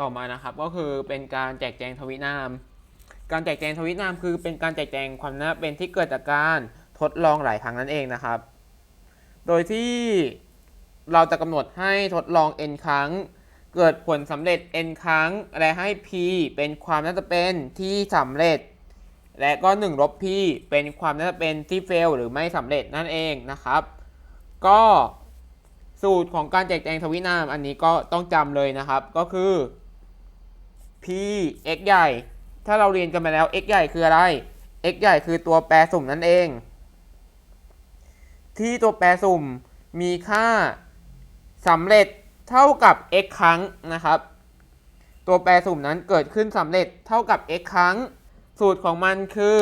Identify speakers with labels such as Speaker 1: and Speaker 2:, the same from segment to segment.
Speaker 1: ต่อมานะครับก็คือเป็นการแจกแจงทวินาม การแจกแจงทวินามคือเป็นการแจกแจงความน่าเป็นที่เกิดจากการทดลองหลายครั้งนั่นเองนะครับ โดยที่เราจะกำหนดให้ทดลอง n ครั้ง เกิดผลสำเร็จ n ครั้ง และให้ p เป็นความน่าจะเป็นที่สำเร็จ และก็1ลบ p เป็นความน่าจะเป็นที่ fail หรือไม่สำเร็จนั่นเองนะครับ ก็สูตรของการแจกแจงทวินามอันนี้ก็ต้องจำเลยนะครับ ก็คือ p x ใหญ่ ถ้าเราเรียนกันมาแล้ว x ใหญ่คืออะไร x ใหญ่คือตัวแปรสุ่มนั่นเอง ที่ตัวแปรสุ่มมีค่าสำเร็จเท่ากับ x ครั้งนะครับ ตัวแปรสุ่มนั้นเกิดขึ้นสำเร็จเท่ากับ x ครั้ง สูตรของมันคือ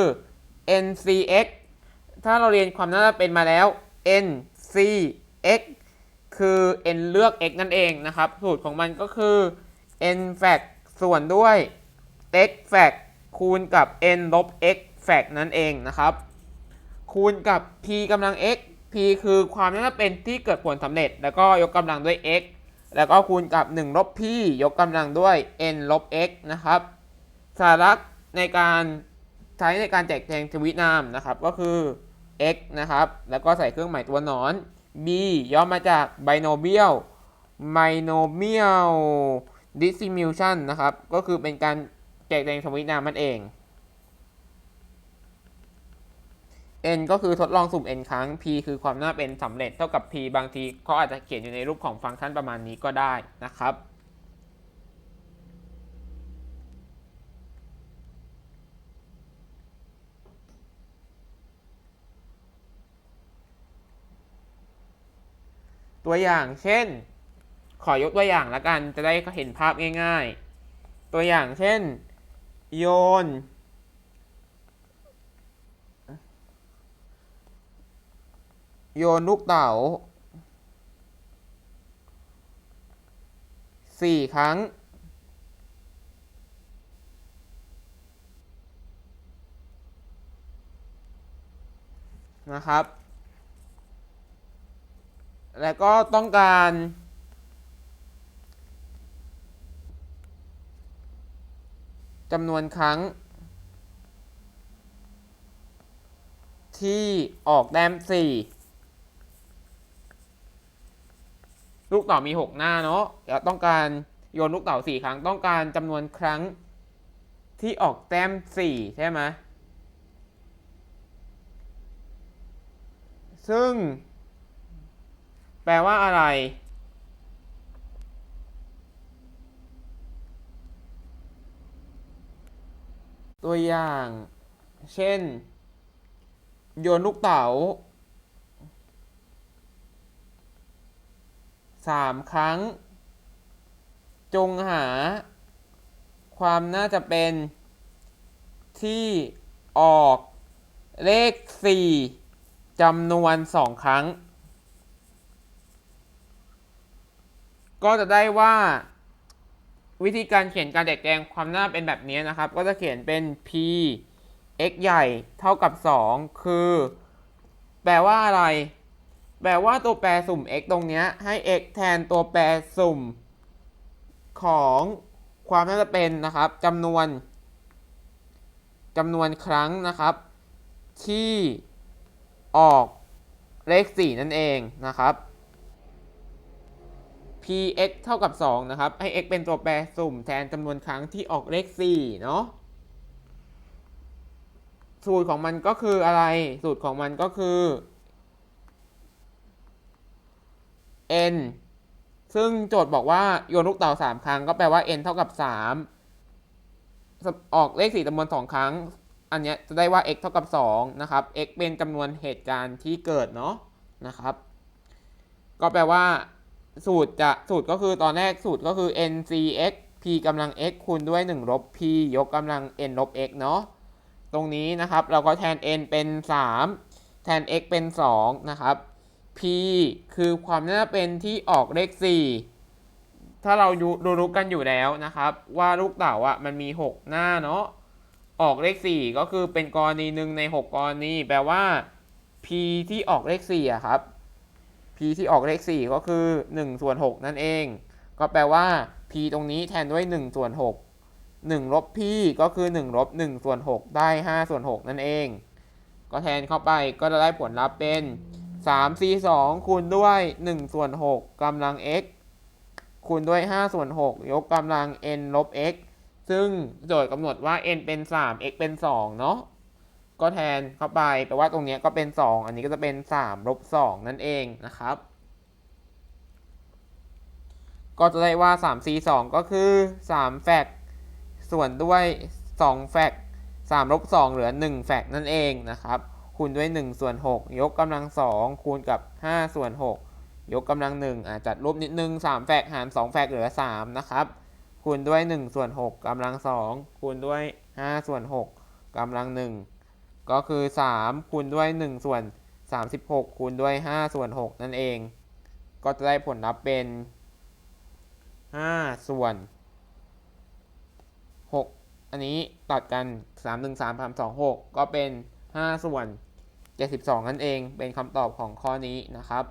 Speaker 1: ncx ถ้าเราเรียนความน่าจะเป็นมาแล้ว ncx คือ n เลือก x นั่นเองนะครับ สูตรของมันก็คือ n fac ส่วนด้วย x fac คูณกับ n ลบ x fac นั่นเองนะครับ คูณกับ p กำลัง x p คือความน่าจะเป็นที่เกิดผลสำเร็จ แล้วก็ยกกำลังด้วย x แล้วก็คูณกับ 1 ลบ p ยกกำลังด้วย n ลบ x นะครับ สาระในการใช้ในการแจกแจงทวินามนะครับ ก็คือ x นะครับ แล้วก็ใส่เครื่องหมายตัวหนอน b ย่อมาจาก binomial binomial distribution นะครับ ก็คือเป็นการแจกแจงทวินามมันเอง n ก็คือทดลองสุ่ม n ครั้ง p คือความน่าเป็นสำเร็จเท่ากับ p บางทีเขาอาจจะเขียนอยู่ในรูปของฟังก์ชันประมาณนี้ก็ได้นะครับตัวอย่างเช่น ขอยกตัวอย่างละกันจะได้เห็นภาพง่ายๆ ตัวอย่างเช่น โยน โยนลูกเต๋าสี่ครั้ง นะครับ แล้วก็ต้องการ จำนวนครั้ง ที่ออกแต้มสี่ลูกเต๋ามี 6 หน้าเนาะเดี๋ยวต้องการโยนลูกเต๋า4 ครั้ง ต้องการจำนวนครั้งที่ออกแต้ม 4 ใช่ไหม ซึ่ง แปลว่าอะไร ตัวอย่าง เช่น โยนลูกเต๋าสามครั้ง จงหา ความน่าจะเป็นที่ออกเลข 4จำนวน 2 ครั้ง ก็จะได้ว่า วิธีการเขียนการแจกแจงความน่าเป็นแบบนี้นะครับ ก็จะเขียนเป็น p x ใหญ่เท่ากับ 2 คือ แปลว่าอะไร แปลว่าตัวแปรสุ่ม x ตรงนี้ให้ x แทนตัวแปรสุ่ม ของความน่าจะเป็นนะครับจำนวนจำนวนครั้งนะครับ ที่ออกเลข 4 นั่นเองนะครับ px เท่ากับ 2 นะครับ ให้ x เป็นตัวแปรสุ่มแทนจำนวนครั้งที่ออกเลข 4 เนาะ สูตรของมันก็คืออะไร สูตรของมันก็คือ n ซึ่งโจทย์บอกว่าโยนลูกเต๋า3 ครั้ง ก็แปลว่า n เท่ากับ 3 ออกเลข 4จำนวน 2 ครั้ง อันเนี้ยจะได้ว่า x เท่ากับ 2 นะครับ x เป็นจำนวนเหตุการณ์ที่เกิดเนาะ นะครับ ก็แปลว่า สูตรจะสูตรก็คือตอนแรกสูตรก็คือ n c x p กำลัง x คูณด้วย 1 ลบ p ยกกำลัง n ลบ x เนาะตรงนี้นะครับเราก็แทน n เป็น 3 แทน x เป็น 2 นะครับ p คือความน่าเป็นที่ออกเลข 4 ถ้าเรารู้รู้กันอยู่แล้วนะครับ ว่าลูกเต๋าอะมันมี 6 หน้าเนาะออกเลข 4 ก็คือเป็นกรณีหนึ่งใน 6 กรณีแปลว่า p ที่ออกเลข4อะครับ ที่ออกเลข 4 ก็คือ1ส่วน6นั่นเอง ก็แปลว่า p ตรงนี้แทนด้วย1ส่วน6 1ลบ p ก็คือ1ลบ1ส่วน6ได้5ส่วน6นั่นเอง ก็แทนเข้าไปก็จะได้ผลลัพธ์เป็น3 c 2คูณด้วย1ส่วน6กำลัง x คูณด้วย5ส่วน6ยกกำลัง n ลบ x ซึ่งโจทย์กำหนดว่า n เป็น 3 x เป็น 2 เนาะ ก็แทนเข้าไปแปลว่าตรงนี้ก็เป็น 2 อันนี้ก็จะเป็น3ลบ2นั่นเองนะครับ ก็จะได้ว่า3 c 2ก็คือ3แฟกส่วนด้วย2แฟก3ลบ2เหลือ1แฟกนั่นเองนะครับ คูณด้วย 1 ส่วน 6 ยกกำลัง 2 คูณกับ 5 ส่วน 6 ยกกำลัง1อะจัดรูปนิดนึง 3 แฟกหาร 2 แฟกเหลือ 3 นะครับ คูณด้วย 1 ส่วน 6กำลัง 2 คูณด้วย 5 ส่วน 6กำลัง1 ก็คือ3คูณด้วย 1 ส่วน 36คูณด้วย 5 ส่วน 6 นั่นเอง ก็จะได้ผลลัพธ์เป็น 5 ส่วน 6 อันนี้ตัดกัน 3 1 3 3 2 6 ก็เป็น 5 ส่วน 72 นั่นเอง เป็นคำตอบของข้อนี้นะครับ